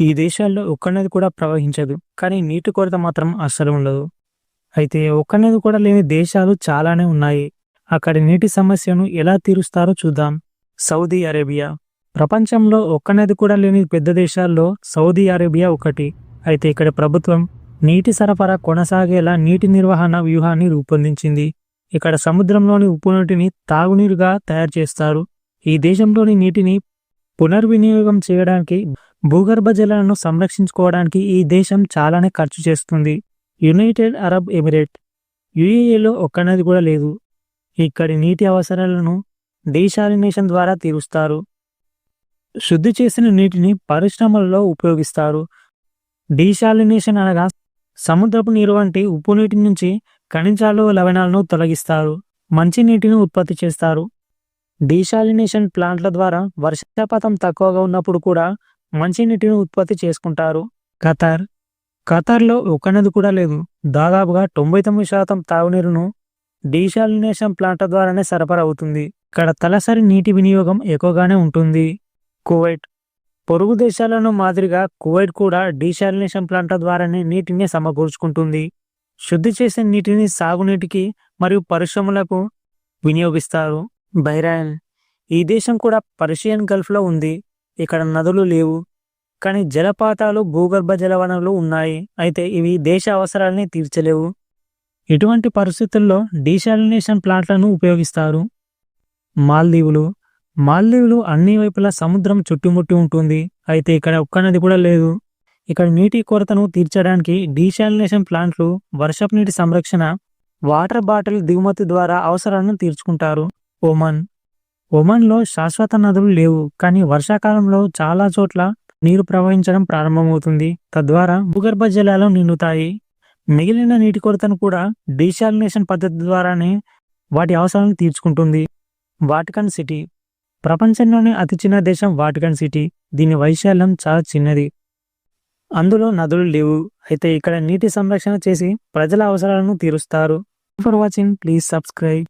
ఈ దేశాల్లో ఒక్క నది కూడా ప్రవహించదు. కానీ నీటి కొరత మాత్రం అస్సలు ఉండదు. అయితే ఒక్క నది కూడా లేని దేశాలు చాలానే ఉన్నాయి. అక్కడి నీటి సమస్యను ఎలా తీరుస్తారో చూద్దాం. Saudi Arabia. ప్రపంచంలో ఒక్క నది కూడా లేని పెద్ద దేశాల్లో సౌదీ అరేబియా ఒకటి. అయితే ఇక్కడ ప్రభుత్వం నీటి సరఫరా కొనసాగేలా నీటి నిర్వహణ వ్యూహాన్ని రూపొందించింది. ఇక్కడ సముద్రంలోని ఉప్పు నీటిని తాగునీరుగా తయారు చేస్తారు. ఈ దేశంలోని నీటిని పునర్వినియోగం చేయడానికి భూగర్భ జలాలను సంరక్షించుకోవడానికి ఈ దేశం చాలానే ఖర్చు చేస్తుంది. United Arab emirate. యుఏఏలో ఒక్క నది కూడా లేదు. ఇక్కడి నీటి అవసరాలను డీశాలినేషన్ ద్వారా తీరుస్తారు. శుద్ధి చేసిన నీటిని పరిశ్రమలలో ఉపయోగిస్తారు. డీశాలినేషన్ అనగా సముద్రపు నీరు వంటి ఉప్పు నీటి నుంచి ఖనిజాలు లవణాలను తొలగిస్తారు. మంచి నీటిని ఉత్పత్తి చేస్తారు. డీశాలినేషన్ ప్లాంట్ల ద్వారా వర్షపాతం తక్కువగా ఉన్నప్పుడు కూడా మంచి నీటిని ఉత్పత్తి చేసుకుంటారు. ఖతార్. ఖతార్లో ఒక నది కూడా లేదు. దాదాపుగా తొంభై తొమ్మిది శాతం తాగునీరును డీశాలినేషన్ ప్లాంట్ ద్వారానే సరఫరా అవుతుంది. ఇక్కడ తలసరి నీటి వినియోగం ఎక్కువగానే ఉంటుంది. కువైట్. పొరుగు దేశాలను మాదిరిగా కువైట్ కూడా డీశాలినేషన్ ప్లాంట్ ద్వారానే నీటిని సమకూర్చుకుంటుంది. శుద్ధి చేసిన నీటిని సాగునీటికి మరియు పరిశ్రమలకు వినియోగిస్తారు. బైరాయన్ ఈ దేశం కూడా పర్షియన్ గల్ఫ్లో ఉంది. ఇక్కడ నదులు లేవు. కానీ జలపాతాలు భూగర్భ జలవనరులు ఉన్నాయి. అయితే ఇవి దేశ అవసరాలని తీర్చలేవు. ఇటువంటి పరిస్థితుల్లో డీశాలినేషన్ ప్లాంట్లను ఉపయోగిస్తారు? మాల్దీవులు. మాల్దీవులు అన్ని వైపులా సముద్రం చుట్టుముట్టి ఉంటుంది. అయితే ఇక్కడ ఒక్క నది కూడా లేదు. ఇక్కడ నీటి కొరతను తీర్చడానికి డీశాలినేషన్ ప్లాంట్లు వర్షపు నీటి సంరక్షణ వాటర్ బాటిల్ దిగుమతి ద్వారా అవసరాలను తీర్చుకుంటారు. ఒమన్. ఒమన్లో శాశ్వత నదులు లేవు కానీ వర్షాకాలంలో చాలా చోట్ల నీరు ప్రవహించడం ప్రారంభమవుతుంది. తద్వారా భూగర్భ జలాలు నిండుతాయి. మిగిలిన నీటి కొరతను కూడా డీశాలినేషన్ పద్ధతి ద్వారానే వాటి అవసరాలను తీర్చుకుంటుంది. Vatican city. ప్రపంచంలోనే అతి చిన్న దేశం వాటికన్ సిటీ. దీని వైశాల్యం చాలా చిన్నది. అందులో నదులు లేవు. అయితే ఇక్కడ నీటి సంరక్షణ చేసి ప్రజల అవసరాలను తీరుస్తారు. For watching please subscribe